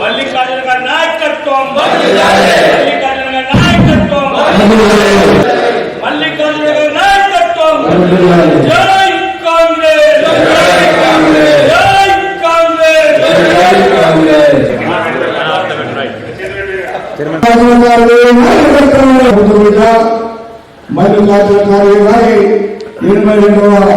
మల్లికార్జున గారి నాయకత్వం. మల్లికార్జున గారి నాయకత్వం. మల్లికార్జున గారి నాయకత్వం. జై కాంగ్రెస్. జై కాంగ్రెస్. మల్లికార్జున గారి ఎనభై రెండవ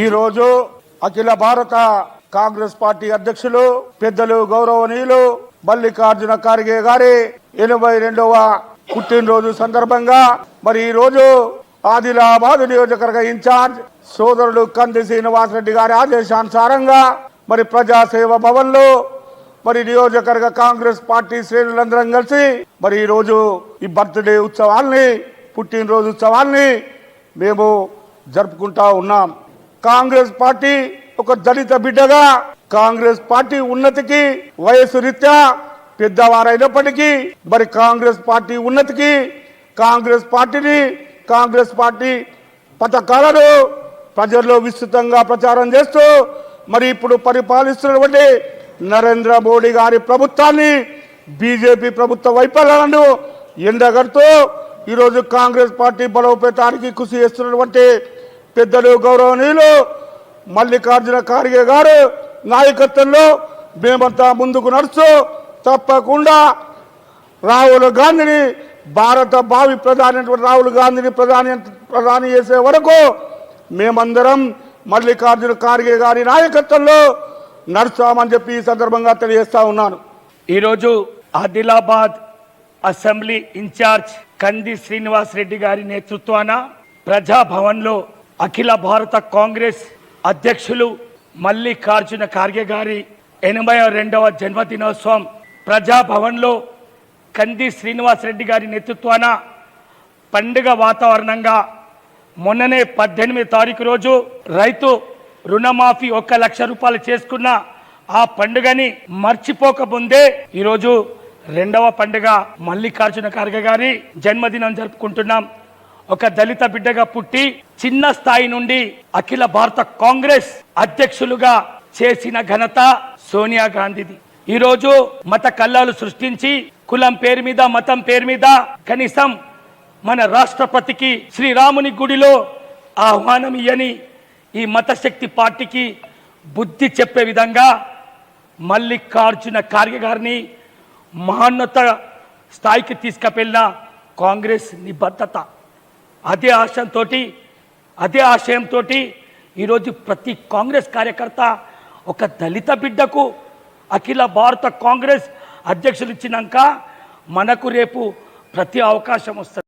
ఈరోజు అఖిల భారత కాంగ్రెస్ పార్టీ అధ్యక్షులు పెద్దలు గౌరవనీయులు మల్లికార్జున ఖార్గే గారి ఎనభై రెండవ పుట్టినరోజు సందర్భంగా మరి ఈ రోజు ఆదిలాబాద్ నియోజకవర్గ ఇన్ఛార్జ్ సోదరుడు కంది శ్రీనివాసరెడ్డి గారి ఆదేశానుసారంగా మరి ప్రజాసేవ భవన్లో మరి నియోజకవర్గ కాంగ్రెస్ పార్టీ శ్రేణులందరం కలిసి మరి ఈ రోజు ఈ బర్త్డే ఉత్సవాల్ని పుట్టినరోజు ఉత్సవాల్ని మేము జరుపుకుంటా ఉన్నాం. కాంగ్రెస్ పార్టీ ఒక దళిత బిడ్డగా కాంగ్రెస్ పార్టీ ఉన్నతికి వయసు రీత్యా పెద్దవారైనప్పటికీ మరి కాంగ్రెస్ పార్టీ ఉన్నతికి కాంగ్రెస్ పార్టీని కాంగ్రెస్ పార్టీ పథకాలను ప్రజల్లో విస్తృతంగా ప్రచారం చేస్తూ మరి ఇప్పుడు పరిపాలిస్తున్నటువంటి నరేంద్ర మోడీ గారి ప్రభుత్వాన్ని బీజేపీ ప్రభుత్వ వైఫల్యాలను ఎండగడుతూ ఈరోజు కాంగ్రెస్ పార్టీ బలోపేతానికి కృషి చేస్తున్నటువంటి పెద్దలు గౌరవనీయులు మల్లికార్జున ఖార్గే గారు నాయకత్వంలో మేమంతా ముందుకు నడుస్తూ తప్పకుండా రాహుల్ గాంధీని భారత భావి ప్రధాని రాహుల్ గాంధీని ప్రధాని ప్రధాని చేసే వరకు మేమందరం మల్లికార్జున ఖార్గే గారి నాయకత్వంలో నడుస్తామని చెప్పి ఈ సందర్భంగా తెలియజేస్తా ఉన్నాను. ఈరోజు ఆదిలాబాద్ అసెంబ్లీ ఇన్ఛార్జ్ కంది శ్రీనివాస్ రెడ్డి గారి నేతృత్వాన ప్రజాభవన్లో అఖిల భారత కాంగ్రెస్ అధ్యక్షులు మల్లికార్జున ఖార్గే గారి ఎనభై రెండవ జన్మదినోత్సవం ప్రజాభవన్లో కంది శ్రీనివాస్ రెడ్డి గారి నేతృత్వాన పండుగ వాతావరణంగా మొన్ననే పద్దెనిమిది తారీఖు రోజు రైతు రుణమాఫీ ఒక్క లక్ష రూపాయలు చేసుకున్న ఆ పండుగని మర్చిపోకముందే ఈరోజు రెండవ పండుగ మల్లికార్జున ఖార్గే గారి జన్మదినం జరుపుకుంటున్నాం. ఒక దళిత బిడ్డగా పుట్టి చిన్న స్థాయి నుండి అఖిల భారత కాంగ్రెస్ అధ్యక్షులుగా చేసిన ఘనత సోనియా గాంధీది. ఈరోజు మత కల్లాలు సృష్టించి కులం పేరు మీద మతం పేరు మీద కనీసం మన రాష్ట్రపతికి శ్రీరాముని గుడిలో ఆహ్వానం ఇయ్యని ఈ మతశక్తి పార్టీకి బుద్ధి చెప్పే విధంగా మల్లికార్జున ఖార్గే గారిని మహోన్నత స్థాయికి తీసుకువెళ్ళిన కాంగ్రెస్ నిబద్ధత. అదే ఆశయంతో అదే ఆశయంతో ఈరోజు ప్రతి కాంగ్రెస్ కార్యకర్త ఒక దళిత బిడ్డకు అఖిల భారత కాంగ్రెస్ అధ్యక్షులు ఇచ్చినాక మనకు రేపు ప్రతి అవకాశం వస్తుంది.